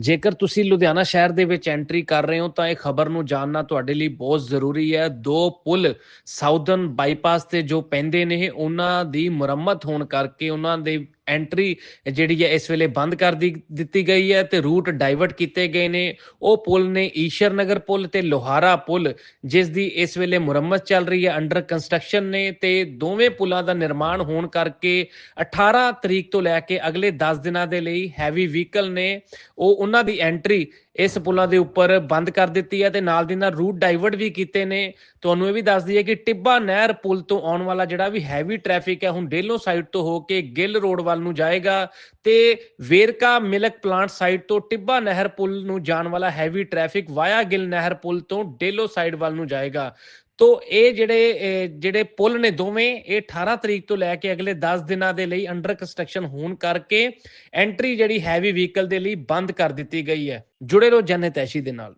ਜੇਕਰ ਤੁਸੀਂ ਲੁਧਿਆਣਾ ਸ਼ਹਿਰ ਦੇ ਵਿੱਚ ਐਂਟਰੀ ਕਰ ਰਹੇ ਹੋ, ਤਾਂ ਇਹ ਖਬਰ ਨੂੰ ਜਾਣਨਾ ਤੁਹਾਡੇ ਲਈ ਬਹੁਤ ਜ਼ਰੂਰੀ ਹੈ। ਦੋ ਪੁਲ ਸਾਊਦਰਨ ਬਾਈਪਾਸ ਤੇ ਜੋ ਪੈਂਦੇ ਨੇ, ਉਹਨਾਂ ਦੀ ਮੁਰੰਮਤ ਹੋਣ ਕਰਕੇ ਉਹਨਾਂ ਦੇ ਐਂਟਰੀ ਜਿਹੜੀ ਹੈ ਇਸ ਵੇਲੇ ਬੰਦ ਕਰ ਦਿੱਤੀ ਗਈ ਹੈ ਤੇ ਰੂਟ ਡਾਈਵਰਟ ਕੀਤੇ ਗਏ ਨੇ। ਉਹ ਪੁਲ ਨੇ ਈਸ਼ਰ ਨਗਰ ਪੁਲ ਤੇ ਲੋਹਾਰਾ ਪੁਲ, ਜਿਸ ਦੀ ਇਸ ਵੇਲੇ ਮੁਰੰਮਤ ਚੱਲ ਰਹੀ ਹੈ ਅੰਡਰ ਕੰਸਟਰਕਸ਼ਨ ਨੇ ਤੇ ਦੋਵੇਂ ਪੁਲਾਂ ਦਾ ਨਿਰਮਾਣ ਹੋਣ ਕਰਕੇ 18 ਤਰੀਕ ਤੋਂ ਲੈ ਕੇ ਅਗਲੇ 10 ਦਿਨਾਂ ਦੇ ਲਈ ਹੈਵੀ ਵਹੀਕਲ ਨੇ। ਉਹ ਉਹਨਾਂ ਦੀ ਐਂਟਰੀ ਇਸ ਪੁਲਾਂ ਦੇ ਉੱਪਰ ਬੰਦ ਕਰ ਦਿੱਤੀ ਹੈ ਤੇ ਨਾਲ ਦੀ ਨਾਲ ਰੂਟ ਡਾਈਵਰਟ ਵੀ ਕੀਤੇ ਨੇ। ਤੁਹਾਨੂੰ ਇਹ ਵੀ ਦੱਸ ਦਈਏ ਕਿ ਟਿੱਬਾ ਨਹਿਰ ਪੁਲ ਤੋਂ ਆਉਣ ਵਾਲਾ ਜਿਹੜਾ ਵੀ ਹੈਵੀ ਟ੍ਰੈਫਿਕ ਹੈ, ਹੁਣ ਡੇਲੋ ਸਾਈਡ ਤੋਂ ਹੋ ਕੇ ਗਿੱਲ ਰੋਡ ਵੱਲ ਨੂੰ ਜਾਏਗਾ ਤੇ ਵੇਰਕਾ ਮਿਲਕ ਪਲਾਂਟ ਸਾਈਡ ਤੋਂ ਟਿੱਬਾ ਨਹਿਰ ਪੁਲ ਨੂੰ ਜਾਣ ਵਾਲਾ ਹੈਵੀ ਟ੍ਰੈਫਿਕ ਵਾਇਆ ਗਿੱਲ ਨਹਿਰ ਪੁਲ ਤੋਂ ਡੇਲੋ ਸਾਈਡ ਵੱਲ ਨੂੰ ਜਾਏਗਾ। ਤੋ ਇਹ ਜਿਹੜੇ ਜਿਹੜੇ ਪੁਲ ਨੇ ਦੋਵੇਂ, ਇਹ 18 ਤਰੀਕ ਤੋਂ ਲੈ ਕੇ ਅਗਲੇ 10 ਦਿਨਾਂ ਦੇ ਲਈ ਅੰਡਰ ਕੰਸਟਰਕਸ਼ਨ ਹੋਣ ਕਰਕੇ ਐਂਟਰੀ ਜਿਹੜੀ ਹੈਵੀ ਵਹੀਕਲ ਦੇ ਲਈ ਬੰਦ ਕਰ ਦਿੱਤੀ ਗਈ ਹੈ। ਜੁੜੇ ਰਹੋ ਜਨਹਿਤੈਸ਼ੀ ਦੇ ਨਾਲ।